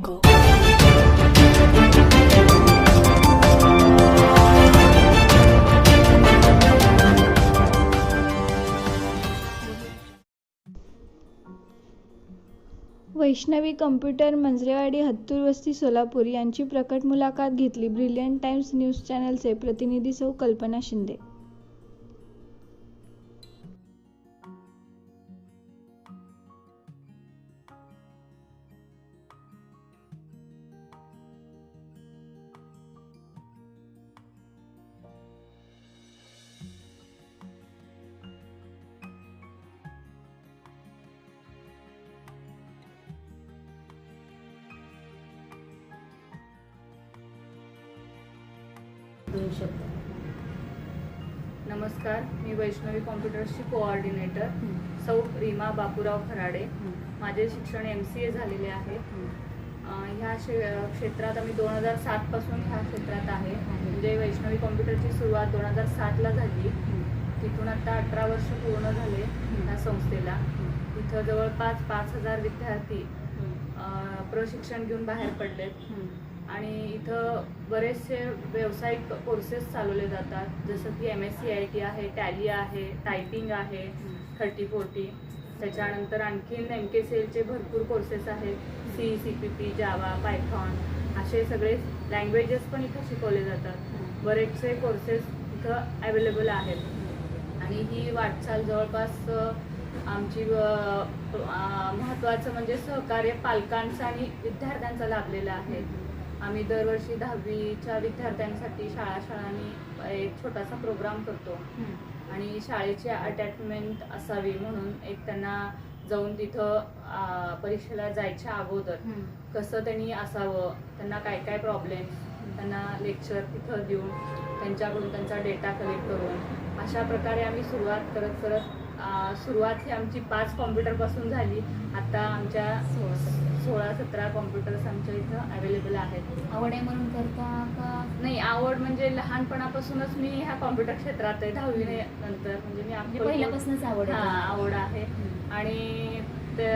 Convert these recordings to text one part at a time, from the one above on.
Go. Vaishnavi computer Manjarewadi Hattur वस्ती सोलापूर यांची प्रकट मुलाखत घेतली ब्रिलियंट टाइम्स न्यूज चॅनलचे प्रतिनिधी सौ कल्पना शिंदे दोन शब्द नमस्कार मी वैष्णवी कॉम्प्युटर्सची कोऑर्डिनेटर सौ रीमा बापूराव खराडे. माझे शिक्षण एम सी ए झालेले आहे. ह्या शे क्षेत्रात आम्ही दोन हजार सातपासून ह्या क्षेत्रात आहे. म्हणजे वैष्णवी कॉम्प्युटरची सुरुवात दोन हजार सातला झाली. तिथून आता अठरा वर्ष पूर्ण झाले ह्या संस्थेला. इथं जवळपास पाच हजार विद्यार्थी प्रशिक्षण घेऊन बाहेर पडलेत. आणि इथं बरेचसे व्यावसायिक कोर्सेस चालवले जातात. जसं की M S C I T आहे टॅली आहे टायपिंग आहे थर्टी फोर्टी त्याच्यानंतर आणखीन एम के सी एलचे भरपूर कोर्सेस आहेत. C C P P Java Python असे सगळे लँग्वेजेस पण इथं शिकवले जातात. बरेचसे कोर्सेस इथं अवेलेबल आहेत. आणि ही वाटचाल जवळपास आमची महत्त्वाचं म्हणजे सहकार्य पालकांचं आणि विद्यार्थ्यांचं लाभलेलं आहे. आम्ही दरवर्षी दहावीच्या विद्यार्थ्यांसाठी शाळा शाळांनी एक छोटासा प्रोग्राम करतो. आणि शाळेची अटॅचमेंट असावी म्हणून एक त्यांना जाऊन तिथं परीक्षेला जायच्या अगोदर कसं त्यांनी असावं त्यांना काय काय प्रॉब्लेम त्यांना लेक्चर तिथं देऊन त्यांच्याकडून त्यांचा डेटा कलेक्ट करून अशा प्रकारे आम्ही सुरुवात करत करत सुरुवात ही आमची पाच कॉम्प्युटरपासून झाली. आता आमच्या सोळा सतरा. कॉम्प्युटर्स आमच्या इथं अवेलेबल आहेत आवड आहे म्हणून करता का नाही आवड म्हणजे लहानपणापासूनच मी ह्या कॉम्प्युटर क्षेत्रात आहे दहावी नंतर म्हणजे मी म्हणजे पहिल्यापासूनच आवड हा आहे आवड आहे. आणि ते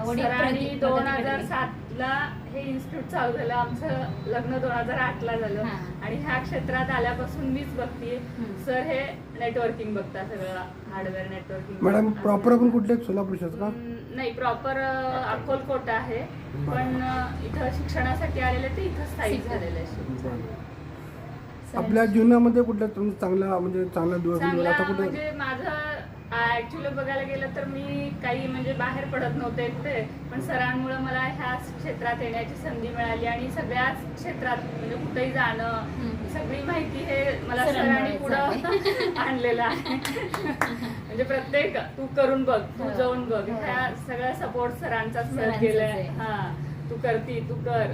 आवडी सरांनी दोन हजार. सातला हे इन्स्टिट्यूट चालू झालं आमचं लग्न दोन हजार आठला झालं. आणि ह्या क्षेत्रात आल्यापासून मीच बघतीये हम्म. सर हे नेटवर्किंग बघता सगळं हार्डवेअर नेटवर्किंग मॅडम प्रॉपर आपण कुठले सोलापूरच्याच का नाही प्रॉपर अक्कलकोट आहे पण इथं शिक्षणासाठी आलेले ते इथं स्थायिक. झालेले आहे आपल्या जीवनामध्ये कुठल्या तुमचा चांगला म्हणजे चांगला दिवस म्हणजे चांगला आता कुठे म्हणजे माझं ऍक्च्युली बघायला गेलं तर मी काही म्हणजे बाहेर पडत नव्हते कुठे पण सरांमुळे मला ह्या क्षेत्रात येण्याची संधी मिळाली आणि सगळ्याच क्षेत्रात म्हणजे कुठेही जाणं. सगळी माहिती हे मला सरांनी पुढं आणलेलं आहे म्हणजे प्रत्येक तू करून बघ तू हो. जाऊन बघ हो. ह्या सगळा सपोर्ट सरांचाच मिळत गेलाय. हा तू करती तू कर.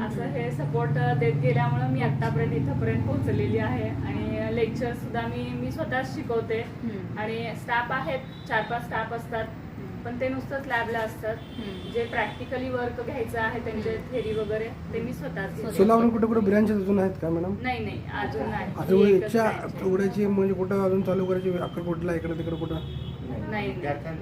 असं हे सपोर्ट देत गेल्यामुळे मी आतापर्यंत इथपर्यंत पोहोचलेली आहे. आणि लेक्चर सुद्धा मी मी स्वतःच शिकवते. आणि स्टाफ आहेत चार पाच स्टाफ असतात पण ते नुसतंच लॅबला असतात. जे प्रॅक्टिकली वर्क घ्यायचं आहे त्यांचे थेरी वगैरे ते मी स्वतःच. सोलापूर कुठे कुठे ब्रँच अजून आहेत का मॅडम? नाही नाही अजून नाही. ही म्हणजे कुठं अजून चालू करायची अक्कलकोटला इकडे तिकडे कुठं? नाही.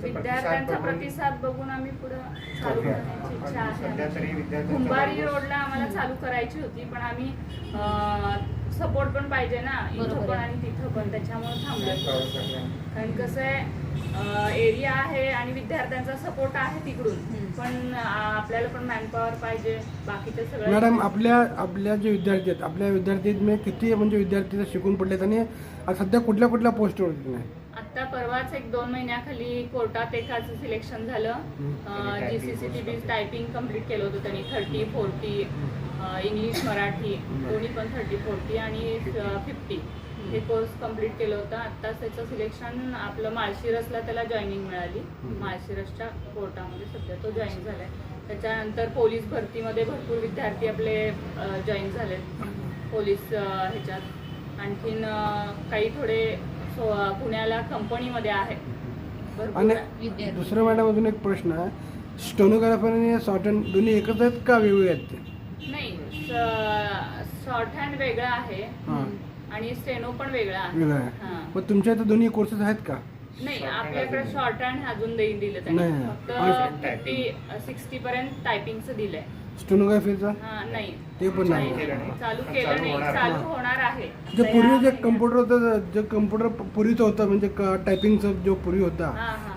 विद्यार्थ्यांचा प्रतिसाद बघून- आम्ही पुढे चालू करूया. करण्याची इच्छा आहे कुंभारी रोडला आम्हाला चालू करायची होती पण आम्ही सपोर्ट पण पाहिजे ना इथं पण. आणि तिथं पण त्याच्यामुळे थांबलो. कारण कसं आहे एरिया आहे आणि विद्यार्थ्यांचा सपोर्ट आहे तिकडून. पण आपल्याला पण मॅनपॉवर पाहिजे बाकीचे सगळं मॅडम आपल्या आपल्या जे विद्यार्थी आहेत आपल्या विद्यार्थीत म्हणजे किती म्हणजे विद्यार्थी शिकून पडलेत आणि सध्या कुठल्या कुठल्या पोस्टवर नाही आता परवाच एक दोन महिन्याखाली कोर्टात एकाचं सिलेक्शन झालं. G C C T B typing complete केलं होतं त्यांनी. थर्टी फोर्टी इंग्लिश मराठी दोन्ही पण थर्टी फोर्टी आणि फिफ्टी हे कोर्स कंप्लीट केलं होतं. आत्ताच त्याचं सिलेक्शन आपलं माळशिरसला त्याला जॉईनिंग मिळाली. माळशिरसच्या कोर्टामध्ये सध्या तो जॉईन झालाय. त्याच्यानंतर पोलीस भरतीमध्ये भरपूर विद्यार्थी आपले जॉईन झालेत. पोलीस ह्याच्यात. आणखीन काही थोडे पुण्याला कंपनीमध्ये भरपूर आणि. दुसरं मॅडम अजून एक प्रश्न आहे. स्टोनोग्राफर आणि सॉटन दोन्ही एकच आहेत का वेगवेगळे आहेत ते? नाही शॉर्ट हँड वेगळा आहे. हां. आणि स्टेनो पण वेगळा आहे. वेगळं आहे. हां. मग तुमच्या इथं दोन्ही कोर्सेस आहेत का? नाही आपल्याकडे शॉर्ट हँड अजून देईन दिलं त्यांनी. नाही. फक्त फिफ्टी सिक्स्टी पर्यंत टायपिंगचं दिलंय. स्टोनोग्राफीचा? हा, नाही. ते पण नाही. नाही, केलं नाही. चालू केलं नाही. होणार. चालू. होणार आहे. जे पूर्वी जे कम्प्युटर होतं जे कम्प्युटर पूर्वीचं होतं म्हणजे टायपिंगचा जो पूर्वी होता.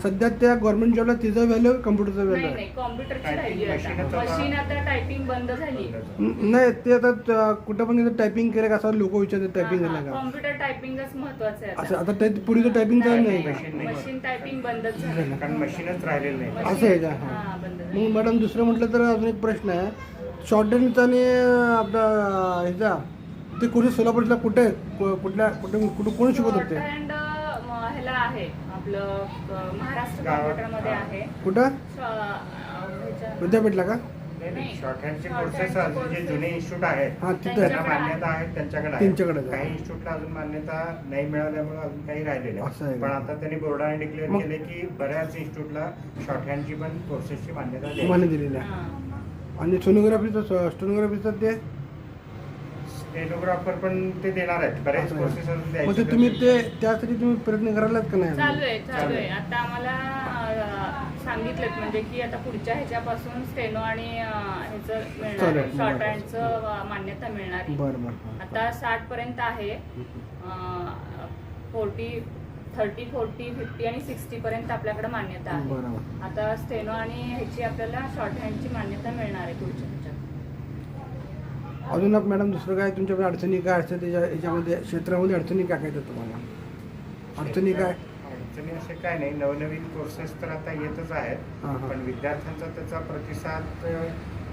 सध्या त्या गव्हर्नमेंट जॉबला तिचा व्हॅल्यू कम्प्युटरचा नाही व्हॅल्यू कॉम्प्युटरची मशीन आता. टायपिंग बंद झाली. नाही ते आता कुठं पण टायपिंग केलं का असं लोक विचारतात टायपिंग झालं का? कॉम्प्युटर टायपिंगच महत्वाचं आहे असं आता. पूर्वीचं टायपिंग झालं नाही. मशीन टायपिंग बंदच झालं. कारण मशीनच राहिलेलं नाही. असं आहे का? हा बंद मग मॅडम दुसरं म्हटलं तर अजून एक प्रश्न आहे. शॉर्ट हँडचा आणि आपला ह्याचा ते कुठे सोलापूरला कुठे? कु- कुठल्या कुठे कुठे कोण शिकवत होते शॉर्ट हँड ह्याला आहे आपलं अ, महाराष्ट्र गावात, कॉम्प्युटरमध्ये. आहे कुठं श- अ, ह्याच्या- विद्यापीठला का नाही. शॉर्ट हँडचे Short कोर्सेस अजून जे. जुने इन्स्टिट्यूट आहेत हा तिथं त्यांना त्यांच्याकडे आहे. मान्यता आहे त्यांच्याकडे त्यांच्याकडे आहे. काही इन्स्टिट्यूटला अजून मान्यता नाही मिळाल्यामुळे अजून काही राहिलेले असं आहे. का? पण आता त्यांनी बोर्डाने डिक्लेअर मग- केले की बऱ्याच इन्स्टिट्यूटला शॉर्ट हँडची पण कोर्सेसची मान्यता द्यायची. माने दिलेलं आहे हा. आणि सोनोग्राफीचं स्टोनोग्राफीचं ते स्टेनोग्राफर पण ते देणार आहेत बरेच असं आहे. कोर्सेस अजून मग ते तुम्ही ते त्यासाठी तुम्ही प्रयत्न करायलाच का नाही चालू आहे चालू आहे. आता आम्हाला अ, सांगितलेत म्हणजे की आता पुढच्या ह्याच्यापासून स्टेनो आणि अ, ह्याचं मिळणार आहे. शॉर्ट हँडचं मान्यता मिळणार आहे. बरं बरं आता साठ पर्यंत आहे फोर्टी थर्टी फोर्टी फिफ्टी आणि सिक्स्टी पर्यंत आपल्याकडे मान्यता आहे. बरोबर. आता स्टेनो आणि ह्याची आपल्याला शॉर्ट हँडची मान्यता मिळणार आहे पुढच्या ह्याच्यात. अजून आप- मॅडम दुसरं काय तुमच्याकडे अडचणी काय असतात? त्याच्या याच्यामध्ये क्षेत्रामध्ये अडचणी काय काय येतात तुम्हाला? अडचणी काय? अडचणी असे काय नाही. नवनवीन कोर्सेस तर आता येतच आहेत. हां, हां. पण विद्यार्थ्यांचा त्याचा प्रतिसाद अ,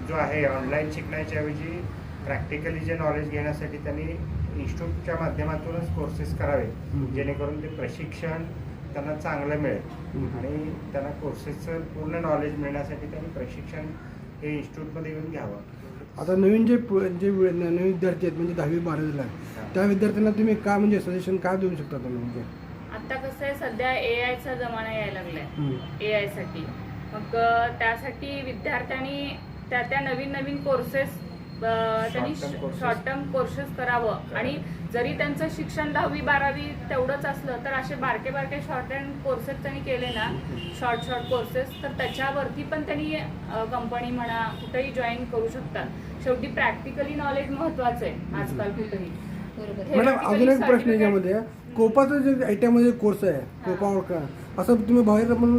जो आहे ऑनलाईन शिकण्याच्या ऐवजी प्रॅक्टिकली जे नॉलेज घेण्यासाठी त्यांनी इन्स्टिट्यूटच्या माध्यमातूनच कोर्सेस करावे. जेणेकरून ते प्रशिक्षण त्यांना चांगलं मिळेल. आणि त्यांना कोर्सेसचं पूर्ण नॉलेज मिळण्यासाठी त्यांनी प्रशिक्षण हे इन्स्टिट्यूटमध्ये येऊन घ्यावं आता नवीन जे जे नवीन विद्यार्थी आहेत म्हणजे दहावी बारावीला त्या विद्यार्थ्यांना तुम्ही काय म्हणजे सजेशन काय देऊ शकता तुम्ही म्हणजे आता कसं आहे सध्या ए आयचा जमाना यायला लागलाय. ए आयसाठी मग त्यासाठी विद्यार्थ्यांनी त्या त्या नवीन नवीन कोर्सेस त्यांनी. शॉर्ट टर्म कोर्सेस करावं. आणि जरी त्यांचं शिक्षण दहावी बारावी तेवढंच असलं तर असे बारके बारके शॉर्ट हँड कोर्सेस त्यांनी केले ना शॉर्ट शॉर्ट कोर्सेस तर त्याच्यावरती पण त्यांनी कंपनी म्हणा कुठेही जॉईन करू शकतात. शेवटी प्रॅक्टिकली नॉलेज महत्वाचं आहे आजकाल कुठेही. मॅडम अजून एक प्रश्न याच्यामध्ये. कोपाचं जे आय टी मध्ये कोर्स आहे कोपावर का असं तुम्ही बाहेर म्हणून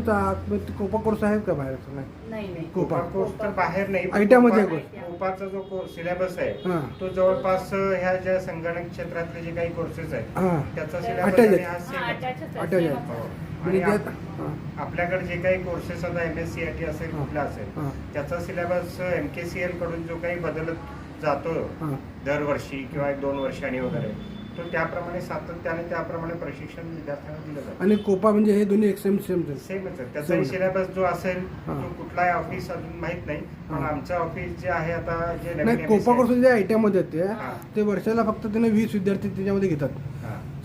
कोपा कोर्स आहेत का बाहेर असं नाही नाही नाही कोपा. कोपा कोर्स तर बाहेर नाही ITI मध्ये कोपा- कोर्स. कोपाचा जो सिलेबस आहे हां तो जवळपास अ, ह्या ज्या संगणक क्षेत्रातले जे काही कोर्सेस आहेत हां त्याचा Attached सिलेबस आहे. हा, हा same आहे. attached आहे, Attached आहे. same हो. आहे. म्हणजे आणि त्यात आप- हां आपल्याकडे जे काही कोर्सेस आता M S C I T असेल हां. कुठला असेल हां त्याचा सिलेबस एम के सी एलकडून जो काही बदलत जातो हां दरवर्षी किंवा एक दोन वर्षांनी वगैरे तो त्याप्रमाणे सातत्याने त्याप्रमाणे प्रशिक्षण विद्यार्थ्यांना दिलं जातं. आणि कोपा म्हणजे हे दोन्ही सेम सेम सेमच आहे त्याचाही. सिलेबस जो असेल. तो कुठलाही ऑफिस अजून माहीत नाही. पण. आमचं ऑफिस जे आहे आता जे नाही कोपा कोर्स जे आय टी मध्ये आहेत ते. ते वर्षाला फक्त त्यांना वीस विद्यार्थी त्याच्यामध्ये घेतात.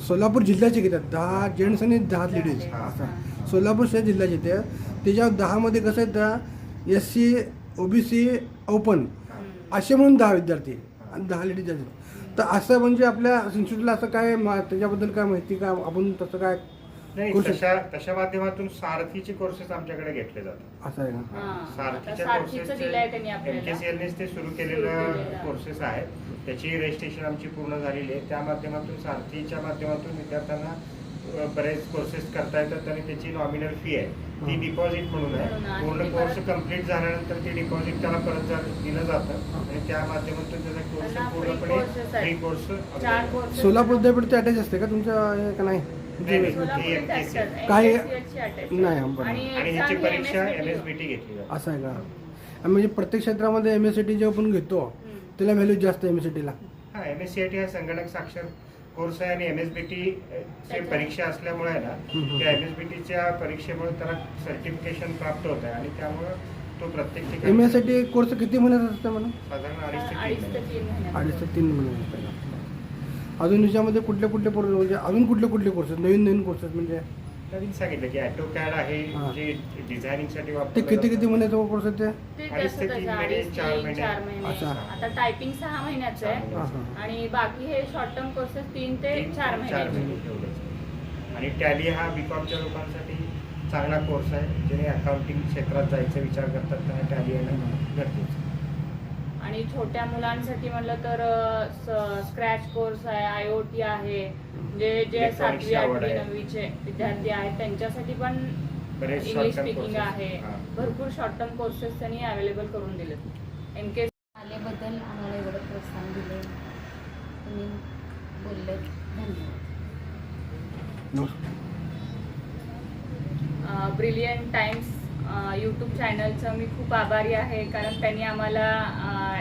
सोलापूर जिल्ह्याचे घेतात. दहा जेंट्स आणि दहा लेडीज सोलापूर शहर जिल्ह्याचे ते त्याच्या दहामध्ये कसं आहे त्या एस सी ओबीसी ओपन. असे म्हणून दहा विद्यार्थी. आणि दहा लेडीज आहेत तर असं म्हणजे आपल्या इन्स्टिट्यूटला असं काय मा- त्याच्याबद्दल काय माहिती का? आपण तसं काय नाही. तशा तशा माध्यमातून सारथीचे कोर्सेस आमच्याकडे घेतले जातात. असं आहे का हा, आता सारथीच्या सारथीचं दिलंय त्यांनी आपल्याला? एमकेसीएलनेच ते सुरू सुरू केलेलं केलेलं. कोर्सेस आहेत. त्याची रजिस्ट्रेशन आमची पूर्ण झालेली आहे. त्या माध्यमातून सारथीच्या माध्यमातून विद्यार्थ्यांना अ, बरेच कोर्सेस करता येतात आणि त्याची नॉमिनल फी आहे. ती. डिपॉझिट म्हणून आहे. पूर्ण कोर्स कंप्लीट झाल्यानंतर ते डिपॉझिट त्याला परत जा- दिलं जातं हा. आणि त्या माध्यमातून त्याचा कोर्स पूर्णपणे. फ्री कोर्स सोलापूर विद्यापीठ ते अटॅच असते का तुमच्या हे का नाही. काही-. नाही. आणि ह्याची परीक्षा. एम एस बी टी घेतली असं आहे का म्हणजे प्रत्येक क्षेत्रामध्ये एम एस सी टी जे आपण घेतो. त्याला व्हॅल्यू जास्त एम एस सी टीला हा M S C I T हा संगणक साक्षर कोर्स आहे आणि एम एस बी टी ची परीक्षा असल्यामुळे आहे ना. त्या एम एस बी टीच्या परीक्षेमुळे त्याला सर्टिफिकेशन प्राप्त होत आहे आणि त्यामुळे तो प्रत्येक एम ठिकाणी एस सी टी कोर्स किती महिन्यात असतं म्हणून साधारण अडीच ते अडीच तीन ते महिने. तीन महिन्यात. अडीच ते तीन महिने अजून याच्यामध्ये कुठले कुठले कोर्स म्हणजे अजून कुठले कुठले कोर्सेस नवीन नवीन कोर्सेस म्हणजे नवीन सांगितलं की ॲटो कॅड आहे हा. जे डिझायनिंगसाठी ते वापरलं किती किती जातं. महिन्याचा कोर्स आहे ते ते अडीच तसं ते तसं तीन अडीच, महिने, चार तीन, महिने. चार महिने अच्छा. आता टायपिंग सहा महिन्याचं आहे हां महिने. हां आणि बाकी हे शॉर्ट टर्म कोर्सेस तीन ते तीन चार चार महिने एवढेच. आणि टॅली हा बीकॉमच्या लोकांसाठी चांगला कोर्स आहे ज्याने अकाउंटिंग क्षेत्रात जायचा विचार करतात त्यांना टॅली येणं गरजेचं आहे. आणि छोट्या मुलांसाठी म्हणलं तर स्क्रॅच कोर्स आहे आय ओ टी आहे. म्हणजे जे Electronics सातवी आठवी. नववीचे विद्यार्थी आहेत त्यांच्यासाठी पण इंग्लिश स्पीकिंग. आहे. हा. भरपूर शॉर्ट टर्म कोर्सेस त्यांनी अवेलेबल करून दिलेत. इन केस आल्याबद्दल आम्हाला एवढं प्रोत्साहन दिले तुम्ही बोलले धन्यवाद. ब्रिलियंट टाइम्स यूट्यूब चॅनलचं मी खूप आभारी आहे. कारण त्यांनी आम्हाला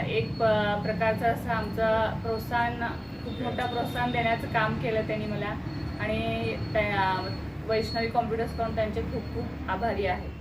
एक प- प्रकारचं असं आमचं प्रोत्साहन खूप मोठं प्रोत्साहन देण्याचं काम केलं त्यांनी मला. आणि त्या- वैष्णवी कॉम्प्युटर्स करून त्यांचे खूप खूप आभारी आहे.